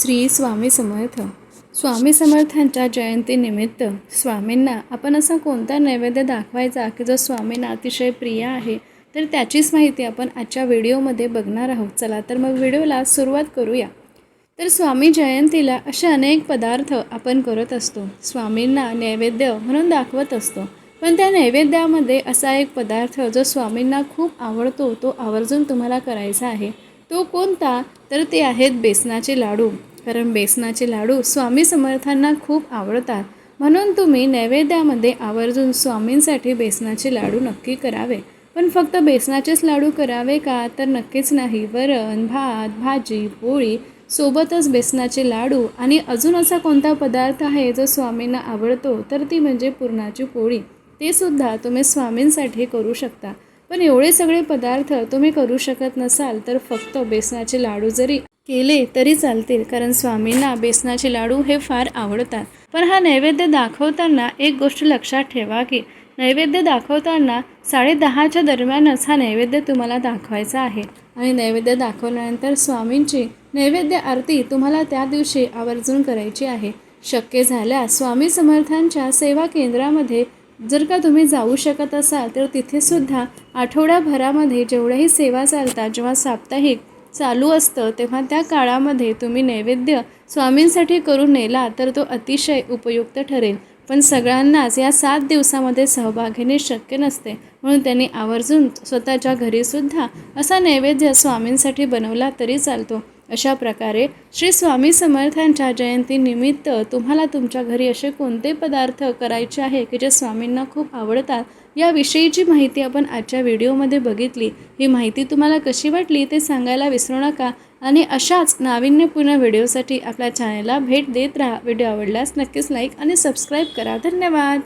श्री स्वामी समर्थ. स्वामी समर्थांच्या जयंतीनिमित्त स्वामींना आपण असा कोणता नैवेद्य दाखवायचा की जो स्वामींना अतिशय प्रिय आहे तर त्याचीच माहिती आपण आजच्या व्हिडिओमध्ये बघणार आहोत. चला तर मग व्हिडिओला सुरुवात करूया. तर स्वामी जयंतीला असे अनेक पदार्थ आपण करत असतो. स्वामींना नैवेद्य म्हणून दाखवत असतो. पण त्या नैवेद्यामध्ये असा एक पदार्थ जो स्वामींना खूप आवडतो तो आवर्जून तुम्हाला करायचा आहे. तो कोणता? तर ते आहेत बेसनाचे लाडू. कारण बेसनाचे लाडू स्वामी समर्थांना खूप आवडतात. म्हणून तुम्ही नैवेद्यामध्ये आवर्जून स्वामींसाठी बेसनाचे लाडू नक्की करावे. पण फक्त बेसनाचेच लाडू करावे का? तर नक्कीच नाही. वरण भात भाजी पोळी सोबतच बेसनाचे लाडू आणि अजून असा कोणता पदार्थ आहे जो स्वामींना आवडतो? तर ती म्हणजे पुरणाची पोळी. ते सुद्धा तुम्ही स्वामींसाठी करू शकता. पण एवढे सगळे पदार्थ तुम्ही करू शकत नसाल तर फक्त बेसनाचे लाडू जरी केले तरी चालतील कारण स्वामींना बेसनाचे लाडू हे फार आवडतात. पण हा नैवेद्य दाखवताना एक गोष्ट लक्षात ठेवा की नैवेद्य दाखवताना साडेदहाच्या दरम्यानच हा नैवेद्य तुम्हाला दाखवायचा आहे. आणि नैवेद्य दाखवल्यानंतर स्वामींची नैवेद्य आरती तुम्हाला त्या दिवशी आवर्जून करायची आहे. शक्य झाल्यास स्वामी समर्थांच्या सेवा केंद्रामध्ये जर का तुम्ही जाऊ शकत असाल तर तिथेसुद्धा आठवड्याभरामध्ये जेवढ्याही सेवा चालतात जेव्हा साप्ताहिक चालू असतं तेव्हा त्या काळामध्ये तुम्ही नैवेद्य स्वामींसाठी करून नेला तर तो अतिशय उपयुक्त ठरेल. पण सगळ्यांनाच या सात दिवसामध्ये सहभाग घेणे शक्य नसते. म्हणून त्यांनी आवर्जून स्वतःच्या घरीसुद्धा असा नैवेद्य स्वामींसाठी बनवला तरी चालतो. अशा प्रकारे श्री स्वामी समर्थांच्या जयंतीनिमित्त तुम्हाला तुमच्या घरी असे कोणते पदार्थ करायचे आहे की जे स्वामींना खूप आवडतात याविषयीची माहिती आपण आजच्या व्हिडिओमध्ये बघितली. ही माहिती तुम्हाला कशी वाटली ते सांगायला विसरू नका आणि अशाच नाविन्यपूर्ण व्हिडिओसाठी आपल्या चॅनलला भेट देत राहा. व्हिडिओ आवडल्यास नक्कीच लाईक आणि सबस्क्राईब करा. धन्यवाद!